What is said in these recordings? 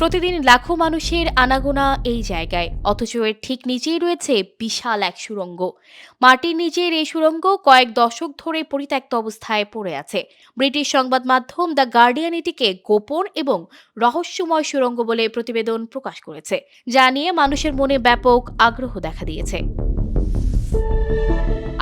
প্রতিদিন লাখো মানুষের আনাগোনা এই জায়গায়। অথচ এর ঠিক নিচেই রয়েছে বিশাল এক সুড়ঙ্গ মাটির নিচের এই সুরঙ্গ কয়েক দশক ধরে পরিত্যক্ত অবস্থায় পড়ে আছে। ব্রিটিশ সংবাদ মাধ্যম দ্য গার্ডিয়ান এটিকে গোপন এবং রহস্যময় সুরঙ্গ বলে প্রতিবেদন প্রকাশ করেছে, যা নিয়ে মানুষের মনে ব্যাপক আগ্রহ দেখা দিয়েছে।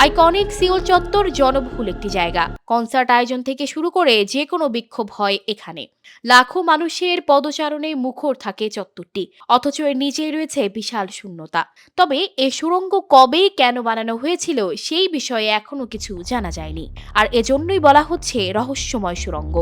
আইকনিক সিওল চত্বর জনবহুল একটি জায়গা। কনসার্ট আয়োজন থেকে শুরু করে যে কোনো বিক্ষোভ হয় এখানে। লাখো মানুষের পদচারণে মুখর থাকে চত্বরটি, অথচ এর নিচেই রয়েছে বিশাল শূন্যতা। তবে এ সুড়ঙ্গ কবে কেন বানানো হয়েছিল সেই বিষয়ে এখনও কিছু জানা যায়নি। আর এজন্যই বলা হচ্ছে রহস্যময় সুড়ঙ্গ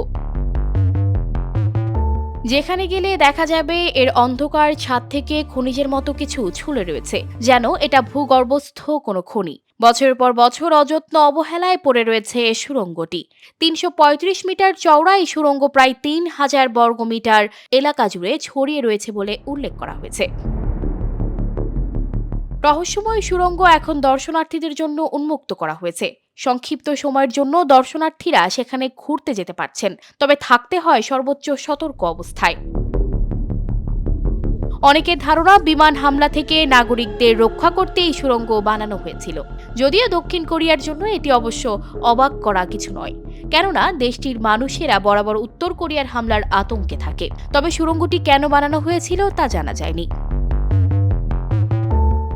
যেখানে গেলে দেখা যাবে এর অন্ধকার ছাদ থেকে খনিজের মতো কিছু ঝুলে রয়েছে, যেন এটা ভূগর্ভস্থ কোনো খনি। বছরের পর বছর অযত্ন অবহেলায় পড়ে রয়েছে এ সুড়ঙ্গটি। তিনশো পঁয়ত্রিশ মিটার চওড়া এই সুড়ঙ্গ প্রায় তিন হাজার বর্গমিটার এলাকা জুড়ে ছড়িয়ে রয়েছে বলে উল্লেখ করা হয়েছে। রহস্যময় সুড়ঙ্গ এখন দর্শনার্থীদের জন্য উন্মুক্ত করা হয়েছে। সংক্ষিপ্ত সময়ের জন্য দর্শনার্থীরা সেখানে ঘুরতে যেতে পারছেন, তবে থাকতে হয় সর্বোচ্চ সতর্ক অবস্থায়। অনেকের ধারণা বিমান হামলা থেকে নাগরিকদের রক্ষা করতে এই সুড়ঙ্গ বানানো হয়েছিল। যদিও দক্ষিণ কোরিয়ার জন্য এটি অবশ্য অবাক করা কিছু নয়। কেননা, দেশটির মানুষেরা বরাবর উত্তর কোরিয়ার হামলার আতঙ্কে থাকে। তবে সুড়ঙ্গটি কেন বানানো হয়েছিল তা জানা যায়নি।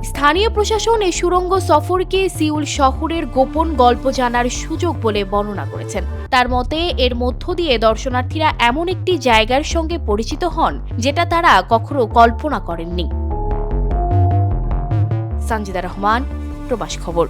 স্থানীয় প্রশাসন এই সুরঙ্গ সফরকে সিউল শহরের গোপন গল্প জানার সুযোগ বলে বর্ণনা করেছেন। তার মতে, এর মধ্য দিয়ে দর্শনার্থীরা এমন একটি জায়গার সঙ্গে পরিচিত হন, যেটা তারা কখনো কল্পনা করেননি। সঞ্জিদা রহমান, প্রবাস খবর।